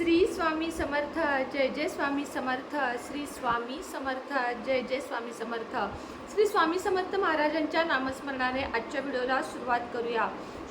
श्री स्वामी समर्थ जय जय स्वामी समर्थ श्री स्वामी समर्थ जय जय स्वामी समर्थ. श्री स्वामी समर्थ महाराजांच्या नामस्मरणाने आजच्या व्हिडिओला सुरुवात करूया.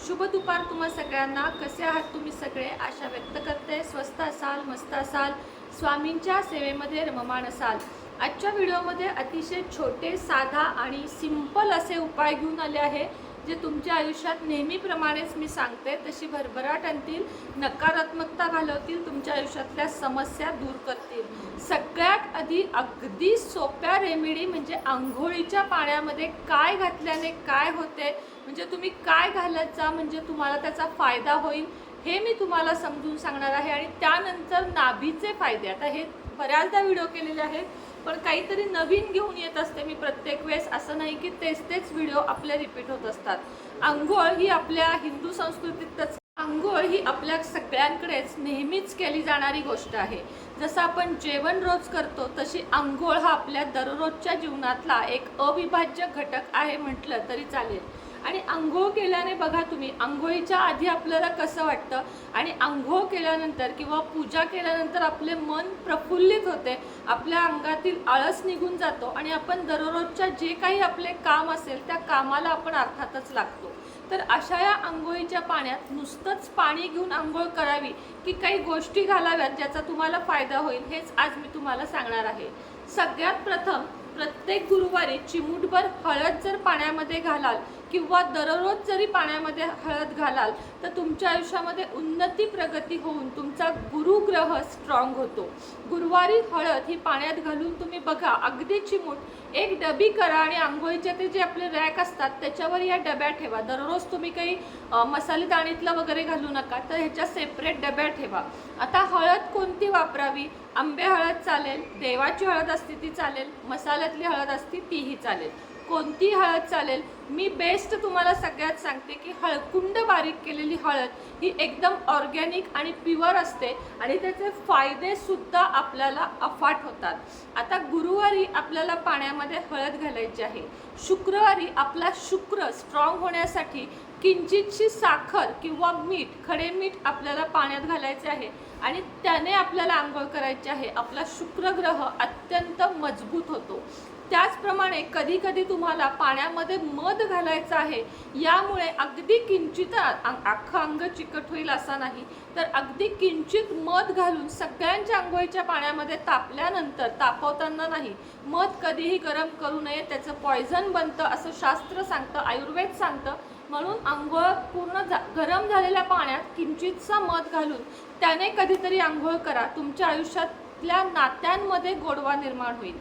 शुभ दुपार तुम्हा सगळ्यांना. कसे आहात तुम्ही सगळे? आशा व्यक्त करते. स्वस्त असाल मस्त असाल. स्वामींच्या सेवेमध्ये रममाण असाल. आजच्या व्हिडिओमध्ये अतिशय छोटे साधा आणि सिंपल असे उपाय घेऊन आले आहे. जे तुमच्या आयुष्यात नेहमीप्रमाणेच मी सांगते तशी भरभराट आणतील नकारात्मकता घालवतील तुमच्या आयुष्यातल्या समस्या दूर करतील. सगळ्यात आधी अगदी सोप्या रेमेडी म्हणजे आंघोळीच्या पाण्यामध्ये काय घातल्याने काय होते म्हणजे तुम्ही काय घालत जा म्हणजे तुम्हाला त्याचा फायदा होईल हे मी तुम्हाला समजून सांगणार आहे. आणि त्यानंतर नाभीचे फायदे. आता हे बऱ्याचदा व्हिडिओ केलेले आहेत. पण काहीतरी नवीन घेऊन येत असते. मी प्रत्येक वेळेस असं नाही की तेच तेच व्हिडिओ आपले रिपीट होत असतात. आंघोळ ही आपल्या हिंदू संस्कृतीतच आंघोळ ही आपल्या सगळ्यांकडेच नेहमीच केली जाणारी गोष्ट आहे. जसं आपण जेवण रोज करतो तशी आंघोळ हा आपल्या दररोजच्या जीवनातला एक अविभाज्य घटक आहे म्हटलं तरी चालेल. आणि आंघोळ केल्याने बघा तुम्ही आंघोळीच्या आधी आपल्याला कसं वाटतं? आणि आंघोळ केल्यानंतर किंवा पूजा केल्यानंतर आपले मन प्रफुल्लित होते आपल्या अंगातील आळस निघून जातो आणि आपण दररोजच्या जे काही आपले काम असेल त्या कामाला आपण अर्थातच लागतो. तर अशा या आंघोळीच्या पाण्यात नुसतंच पाणी घेऊन आंघोळ करावी की काही गोष्टी घालाव्यात ज्याचा तुम्हाला फायदा होईल हेच आज मी तुम्हाला सांगणार आहे. सगळ्यात प्रथम प्रत्येक गुरुवारी चिमूटभर हळद जर पाण्यामध्ये घालाल किंवा दररोज जरी पाण्यामध्ये हळद घालाल तर तुमच्या आयुष्यामध्ये उन्नती प्रगती होऊन तुमचा गुरुग्रह स्ट्रॉंग होतो. गुरुवारी हळद ही पाण्यात घालून तुम्ही बघा अगदी चिमूट एक डबी करा आणि आंघोळीचे ते जे आपले रॅक असतात त्याच्यावर या डब्या ठेवा. दररोज तुम्ही काही मसालेदाणीतलं मसाले दाणीतलं वगैरे घालू नका तर ह्याच्या सेपरेट डब्या ठेवा. आता हळद कोणती वापरावी? आंबे हळद चालेल देवाची हळद असती ती चालेल मसाल्यातली हळद असती तीही चालेल. कोणती हळद चालेल? मी बेस्ट तुम्हाला सगळ्यात सांगते की हळकुंड बारीक केलेली हळद ही एकदम ऑर्गॅनिक आणि प्युअर असते आणि त्याचे फायदेसुद्धा आपल्याला अफाट होतात. आता गुरुवारी आपल्याला पाण्यामध्ये हळद घालायची आहे. शुक्रवारी आपला शुक्र स्ट्रॉंग होण्यासाठी किंचितशी साखर किंवा मीठ खडे मीठ आपल्याला पाण्यात घालायचे आहे. आणि त्याने आपल्याला आंघोळ करायची आहे. आपला शुक्रग्रह अत्यंत मजबूत होतो. त्याचप्रमाणे कधी कधी तुम्हाला पाण्यामध्ये मध घालायचं आहे यामुळे अगदी किंचित अख्खं अंग चिकट होईल असा नाही. तर अगदी किंचित मध घालून सगळ्यांच्या आंघोळीच्या पाण्यामध्ये तापल्यानंतर तापवताना नाही मध कधीही गरम करू नये त्याचं पॉयझन बनतं असं शास्त्र सांगतं आयुर्वेद सांगतं. म्हणून आंघोळ पूर्ण जा गरम झालेल्या पाण्यात किंचितसा मध घालून त्याने कधीतरी आंघोळ करा. तुमच्या आयुष्यातल्या नात्यांमध्ये गोडवा निर्माण होईल.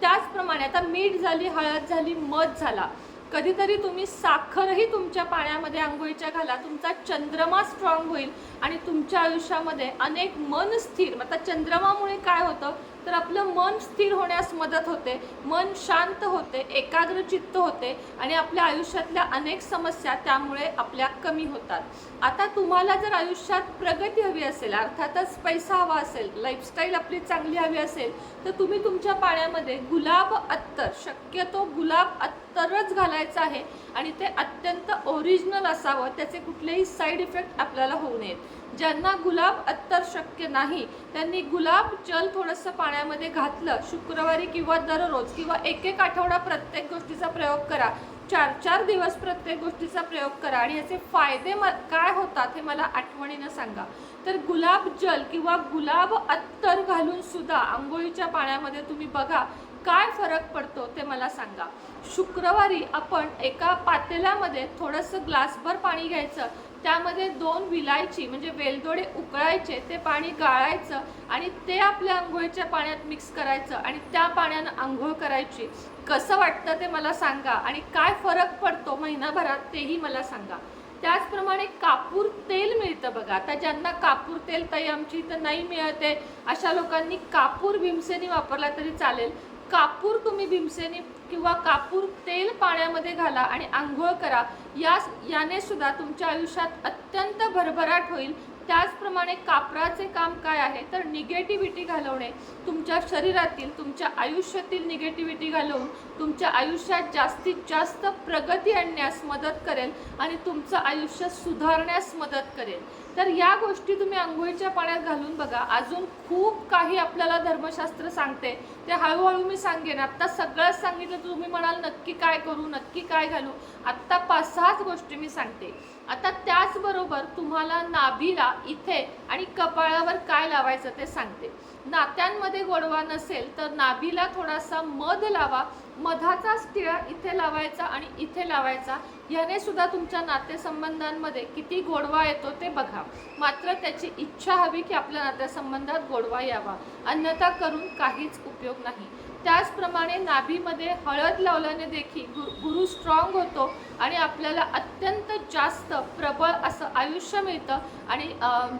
त्याचप्रमाणे आता मीठ झाली हळद झाली मध झाला. कधीतरी तुम्ही साखरही तुमच्या पाण्यामध्ये आंघोळीच्या घाला. तुमचा चंद्रमा स्ट्रॉंग होईल आणि तुमच्या आयुष्यामध्ये अनेक मन स्थिर आता चंद्रमामुळे काय होतं? तर आपलं मन स्थिर होण्यास मदत होते मन शांत होते एकाग्र चित्त होते आणि आपल्या आयुष्यातल्या अनेक समस्या त्यामुळे आपल्या कमी होतात. आता तुम्हाला जर आयुष्यात प्रगती हवी असेल अर्थातच पैसा हवा असेल लाईफस्टाईल आपली चांगली हवी असेल तर तुम्ही तुमच्या पाण्यामध्ये गुलाब अत्तर शक्यतो गुलाब अत्तरच घालायचं आहे आणि ते अत्यंत ओरिजिनल असावं त्याचे कुठलेही साईड इफेक्ट आपल्याला होऊ नयेत. ज्यांना गुलाब अत्तर शक्य नाही त्यांनी गुलाब जल थोडंसं पाण्यामध्ये घातलं शुक्रवारी किंवा दररोज किंवा एक एक आठवडा प्रत्येक गोष्टीचा प्रयोग करा. चार चार दिवस प्रत्येक गोष्टीचा प्रयोग करा आणि याचे फायदे म काय होतात हे मला आठवणीनं सांगा. तर गुलाब जल किंवा गुलाब अत्तर घालून सुद्धा आंघोळीच्या पाण्यामध्ये तुम्ही बघा काय फरक पडतो ते मला सांगा. शुक्रवारी आपण एका पातेल्यामध्ये थोडंसं ग्लासभर पाणी घ्यायचं. त्यामध्ये दोन विलायची म्हणजे वेलदोडे उकळायचे ते पाणी गाळायचं आणि ते आपल्या आंघोळीच्या पाण्यात मिक्स करायचं आणि त्या पाण्यानं आंघोळ करायची. कसं वाटतं ते मला सांगा आणि काय फरक पडतो महिनाभरात तेही मला सांगा. त्याचप्रमाणे कापूर तेल मिळतं बघा. आता ज्यांना कापूर तेल ताई आमची इथं नाही मिळते अशा लोकांनी कापूर भीमसेनी वापरला तरी चालेल. कापूर तुम्ही भीमसेनी किंवा कापूर तेल पाण्यामध्ये घाला आणि आंघोळ करा. या याने सुद्धा तुमच्या आयुष्यात अत्यंत भरभराट होईल. त्याचप्रमाणे कापराचे काम काय आहे? तर निगेटिव्हिटी घालवणे. तुमच्या शरीरातील तुमच्या आयुष्यातील निगेटिव्हिटी घालवून तुमच्या आयुष्यात जास्तीत जास्त प्रगती आणण्यास मदत करेल आणि तुमचं आयुष्य सुधारण्यास मदत करेल. तर या गोष्टी तुम्ही आंघोळीच्या पाण्यात घालून बघा. अजून खूप काही आपल्याला धर्मशास्त्र सांगते. ते हळूहळू मी सांगेन. आत्ता सगळंच सांगितलं म्हणजे तुम्ही म्हणाल नक्की काय करू नक्की काय घालू आत्ता पाच सहाच गोष्टी मी सांगते. आता त्याचबरोबर तुम्हाला नाभीला इथे आणि कपाळावर काय लावायचं ते सांगते. नात्यांमध्ये गोडवा नसेल तर नाभीला थोडासा मध लावा. मधाचाच टिळा इथे लावायचा आणि इथे लावायचा. याने सुद्धा तुमच्या नातेसंबंधांमध्ये किती गोडवा येतो ते बघा. मात्र त्याची इच्छा हवी की आपल्या नात्यासंबंधात गोडवा यावा. अन्यथा करून काहीच उपयोग नाही. त्याचप्रमाणे नाभीमध्ये हळद लावल्याने देखील गु- गुरु स्ट्रॉंग होतो आणि आपल्याला अत्यंत जास्त प्रबळ असं आयुष्य मिळतं. आणि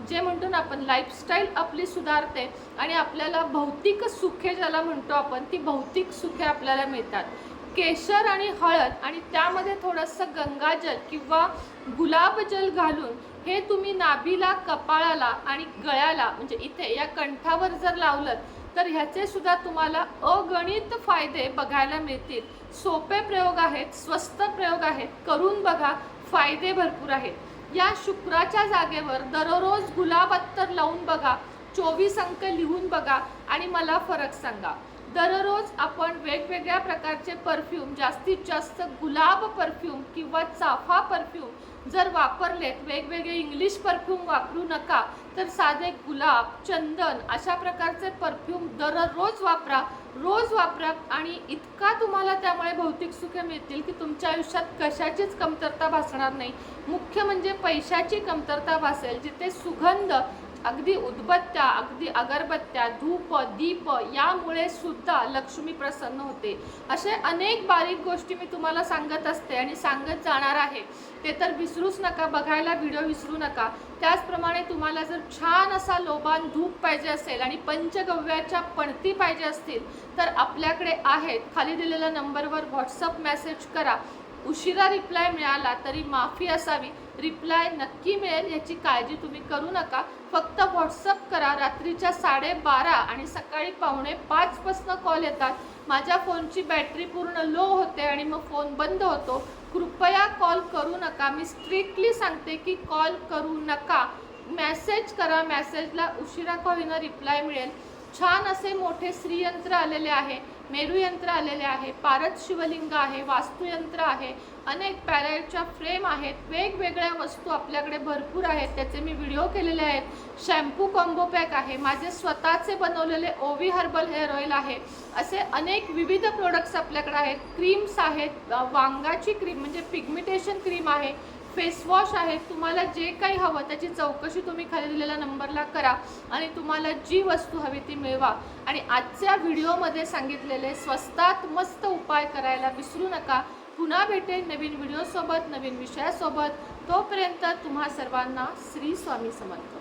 जे म्हणतो ना आपण लाईफस्टाईल आपली सुधारते आणि आपल्याला भौतिक सुखे ज्याला म्हणतो आपण ती भौतिक सुखे आपल्याला मिळतात. केशर आणि हळद आणि त्यामध्ये थोडंसं गंगाजल किंवा गुलाबजल घालून हे तुम्ही नाभीला कपाळाला आणि गळ्याला म्हणजे इथे या कंठावर जर लावलं तर ह्याचे सुद्धा तुम्हाला अगणित फायदे बघायला मिळतील. सोपे प्रयोग आहेत स्वस्त प्रयोग आहेत करून बघा फायदे भरपूर आहेत. या शुक्राच्या जागेवर दररोज गुलाब अत्तर लावून बघा चोवीस अंक लिहून बघा आणि मला फरक सांगा. दररोज आपण वेगवेगळ्या प्रकारचे परफ्यूम जास्तीत जास्त गुलाब परफ्यूम किंवा चाफा परफ्यूम जर वापरलेत वेगवेगळे इंग्लिश परफ्यूम वापरू नका तर साधे गुलाब चंदन अशा प्रकारचे परफ्यूम दररोज वापरा रोज वापरा आणि इतका तुम्हाला त्यामुळे भौतिक सुखे मिळतील की तुमच्या आयुष्यात कशाचीच कमतरता भासणार नाही. मुख्य म्हणजे पैशाची कमतरता भासेल जिथे सुगंध अगदी उदबत्त्या अगदी अगरबत्त्या धूप दीप यामुळे सुद्धा लक्ष्मी प्रसन्न होते. असे अनेक बारीक गोष्टी मी तुम्हाला सांगत असते आणि सांगत जाणार आहे. ते तर विसरूच नका बघायला व्हिडिओ विसरू नका. त्याचप्रमाणे तुम्हाला जर छान असा लोबान धूप पाहिजे असेल आणि पंचगव्याच्या पणती पाहिजे असतील तर आपल्याकडे आहेत. खाली दिलेल्या नंबरवर व्हॉट्सअप मेसेज करा. उशिरा रिप्लाय मिळाला तरी माफी असावी. रिप्लाय नक्की मिळेल याची काळजी तुम्ही करू नका. फक्त व्हॉट्सअप करा. रात्रीच्या साडेबारा आणि सकाळी पावणे पाचपासनं कॉल येतात. माझ्या फोनची बॅटरी पूर्ण लो होते आणि मग फोन बंद होतो. कृपया कॉल करू नका. मी स्ट्रिक्टली सांगते की कॉल करू नका. मेसेज करा. मेसेजला उशिरा का रिप्लाय मिळेल. छान असे मोठे श्रीयंत्र आलेले आहे मेरुयंत्र आलेले आहे पारद शिवलिंग आहे वास्तुयंत्र आहे अनेक पॅराईटच्या फ्रेम आहेत वेगवेगळ्या वस्तू आपल्याकडे भरपूर आहेत त्याचे मी व्हिडिओ केलेले आहेत. शॅम्पू कॉम्बो पॅक आहे माझे स्वतःचे बनवलेले ओवी हर्बल हेअर ऑइल आहे. असे अनेक विविध प्रोडक्ट्स आपल्याकडे आहेत. क्रीम्स आहेत वांगाची क्रीम म्हणजे पिगमिटेशन क्रीम आहे फेसवॉश आहे तुम्हाला जे काही हवं त्याची चौकशी तुम्ही खाली दिलेल्या नंबरला करा आणि तुम्हाला जी वस्तू हवी ती मिळवा. आणि आजच्या व्हिडिओमध्ये सांगितलेले स्वस्तात मस्त उपाय करायला विसरू नका. पुन्हा भेटेन नवीन व्हिडिओसोबत नवीन विषयासोबत. तोपर्यंत तुम्हा सर्वांना श्री स्वामी समर्थ.